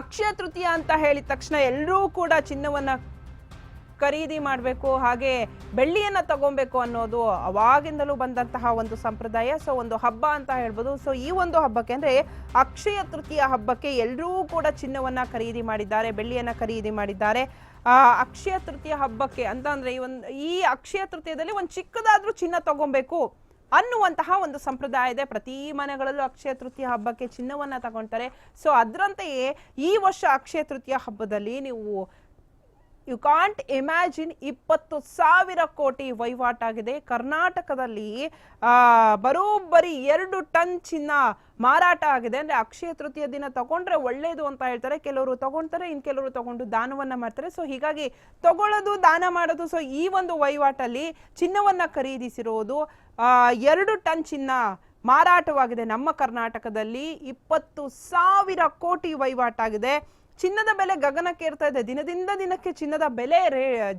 ಅಕ್ಷಯ ತೃತೀಯ ಅಂತ ಹೇಳಿದ ತಕ್ಷಣ ಎಲ್ಲರೂ ಕೂಡ ಚಿನ್ನವನ್ನ ಖರೀದಿ ಮಾಡಬೇಕು, ಹಾಗೆ ಬೆಳ್ಳಿಯನ್ನ ತಗೊಬೇಕು ಅನ್ನೋದು ಅವಾಗಿಂದಲೂ ಬಂದಂತಹ ಒಂದು ಸಂಪ್ರದಾಯ. ಸೊ ಒಂದು ಹಬ್ಬ ಅಂತ ಹೇಳ್ಬೋದು. ಸೊ ಈ ಒಂದು ಹಬ್ಬಕ್ಕೆ ಅಂದರೆ ಅಕ್ಷಯ ತೃತೀಯ ಹಬ್ಬಕ್ಕೆ ಎಲ್ಲರೂ ಕೂಡ ಚಿನ್ನವನ್ನ ಖರೀದಿ ಮಾಡಿದ್ದಾರೆ, ಬೆಳ್ಳಿಯನ್ನ ಖರೀದಿ ಮಾಡಿದ್ದಾರೆ. ಅಕ್ಷಯ ತೃತೀಯ ಹಬ್ಬಕ್ಕೆ ಅಂತ ಅಂದ್ರೆ ಈ ಒಂದು, ಈ ಅಕ್ಷಯ ತೃತೀಯದಲ್ಲಿ ಒಂದು ಚಿಕ್ಕದಾದರೂ ಚಿನ್ನ ತಗೊಬೇಕು. ಅನ್ನುವಂತಹ ಒಂದು ಸಂಪ್ರದಾಯ ಇದೆ. ಪ್ರತಿ ಮನೆಗಳಲ್ಲೂ ಅಕ್ಷಯ ತೃತೀಯ ಹಬ್ಬಕ್ಕೆ ಚಿನ್ನವನ್ನ ತಗೊಳ್ತಾರೆ ಸೊ ಅದರಂತೆಯೇ ಈ ವರ್ಷ ಅಕ್ಷಯ ತೃತೀಯ ಹಬ್ಬದಲ್ಲಿ ನೀವು ಯು ಕಾಂಟ್ ಇಮ್ಯಾಜಿನ್ ಇಪ್ಪತ್ತು ಸಾವಿರ ಕೋಟಿ ವಹಿವಾಟಾಗಿದೆ ಕರ್ನಾಟಕದಲ್ಲಿ ಬರೋಬ್ಬರಿ ಎರಡು ಟನ್ ಚಿನ್ನ ಮಾರಾಟ ಆಗಿದೆ. ಅಂದರೆ ಅಕ್ಷಯ ತೃತೀಯ ದಿನ ತಗೊಂಡ್ರೆ ಒಳ್ಳೆಯದು ಅಂತ ಹೇಳ್ತಾರೆ. ಕೆಲವರು ತಗೊಳ್ತಾರೆ ಇನ್ನು ಕೆಲವರು ತಗೊಂಡು ದಾನವನ್ನು ಮಾಡ್ತಾರೆ. ಸೊ ಹೀಗಾಗಿ ತಗೊಳ್ಳೋದು, ದಾನ ಮಾಡೋದು ಸೊ ಈ ಒಂದು ವಹಿವಾಟಲ್ಲಿ ಚಿನ್ನವನ್ನು ಖರೀದಿಸಿರೋದು ಎರಡು ಟನ್ ಚಿನ್ನ ಮಾರಾಟವಾಗಿದೆ ನಮ್ಮ ಕರ್ನಾಟಕದಲ್ಲಿ. ಇಪ್ಪತ್ತು ಸಾವಿರ ಕೋಟಿ ವಹಿವಾಟಾಗಿದೆ ಚಿನ್ನದ ಬೆಲೆ ಗಗನಕ್ಕೇರ್ತಾ ಇದೆ. ದಿನದಿಂದ ದಿನಕ್ಕೆ ಚಿನ್ನದ ಬೆಲೆ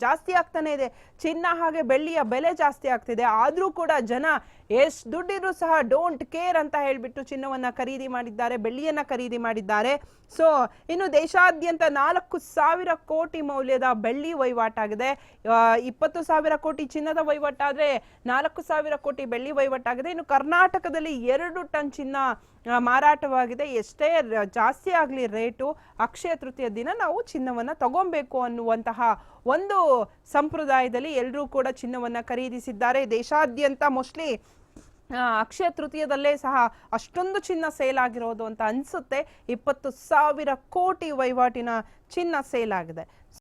ಜಾಸ್ತಿ ಆಗ್ತಾನೆ ಇದೆ. ಚಿನ್ನ ಹಾಗೆ ಬೆಳ್ಳಿಯ ಬೆಲೆ ಜಾಸ್ತಿ ಆಗ್ತಿದೆ. ಆದರೂ ಕೂಡ ಜನ ಎಷ್ಟು ದುಡ್ಡಿದ್ರು ಸಹ ಡೋಂಟ್ ಕೇರ್ ಅಂತ ಹೇಳಿಬಿಟ್ಟು ಚಿನ್ನವನ್ನ ಖರೀದಿ ಮಾಡಿದ್ದಾರೆ, ಬೆಳ್ಳಿಯನ್ನ ಖರೀದಿ ಮಾಡಿದ್ದಾರೆ. ಸೊ ಇನ್ನು ದೇಶಾದ್ಯಂತ ನಾಲ್ಕು ಸಾವಿರ ಕೋಟಿ ಮೌಲ್ಯದ ಬೆಳ್ಳಿ ವಹಿವಾಟಾಗಿದೆ ಇಪ್ಪತ್ತು ಸಾವಿರ ಕೋಟಿ ಚಿನ್ನದ ವಹಿವಾಟಾದರೆ ನಾಲ್ಕು ಸಾವಿರ ಕೋಟಿ ಬೆಳ್ಳಿ ವಹಿವಾಟಾಗಿದೆ ಇನ್ನು ಕರ್ನಾಟಕದಲ್ಲಿ ಎರಡು ಟನ್ ಚಿನ್ನ ಮಾರಾಟವಾಗಿದೆ. ಎಷ್ಟೇ ಜಾಸ್ತಿ ಆಗಲಿ ರೇಟು, ಅಕ್ಷಯ ತೃತೀಯ ದಿನ ನಾವು ಚಿನ್ನವನ್ನು ತಗೊಬೇಕು ಅನ್ನುವಂತಹ ಒಂದು ಸಂಪ್ರದಾಯದಲ್ಲಿ ಎಲ್ಲರೂ ಕೂಡ ಚಿನ್ನವನ್ನು ಖರೀದಿಸಿದ್ದಾರೆ. ದೇಶಾದ್ಯಂತ ಮೋಸ್ಟ್ಲಿ ಅಕ್ಷಯ ತೃತೀಯದಲ್ಲೇ ಸಹ ಅಷ್ಟೊಂದು ಚಿನ್ನ ಸೇಲ್ ಆಗಿರೋದು ಅಂತ ಅನಿಸುತ್ತೆ. ಇಪ್ಪತ್ತು ಸಾವಿರ ಕೋಟಿ ವಹಿವಾಟಿನ ಚಿನ್ನ ಸೇಲ್ ಆಗಿದೆ.